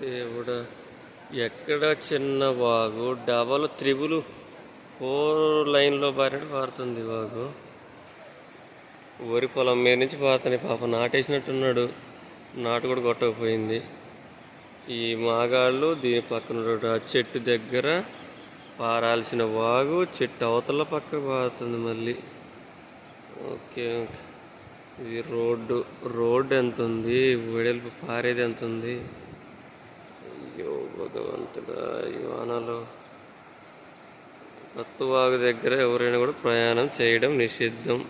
దేవుడా ఎక్కడ చిన్న వాగు డబల్ త్రిబుల్ ఫోర్ లైన్లో బారినట్టు పారుతుంది వాగు. వరి పొలం మీద నుంచి పారుతున్నాయి పాప నాటేసినట్టున్నాడు నాటు కూడా కొట్టకపోయింది. ఈ మాగాళ్ళు దీని పక్కన ఆ చెట్టు దగ్గర పారాల్సిన వాగు చెట్టు అవతల పక్క పారుతుంది మళ్ళీ. Okay okay. ఇది రోడ్డు రోడ్డు ఎంత ఉంది వెడల్పు పారేది ఎంత ఉంది అయ్యో భగవంతుడా ఈ వానలో దగ్గర ఎవరైనా కూడా ప్రయాణం చేయడం నిషిద్ధం.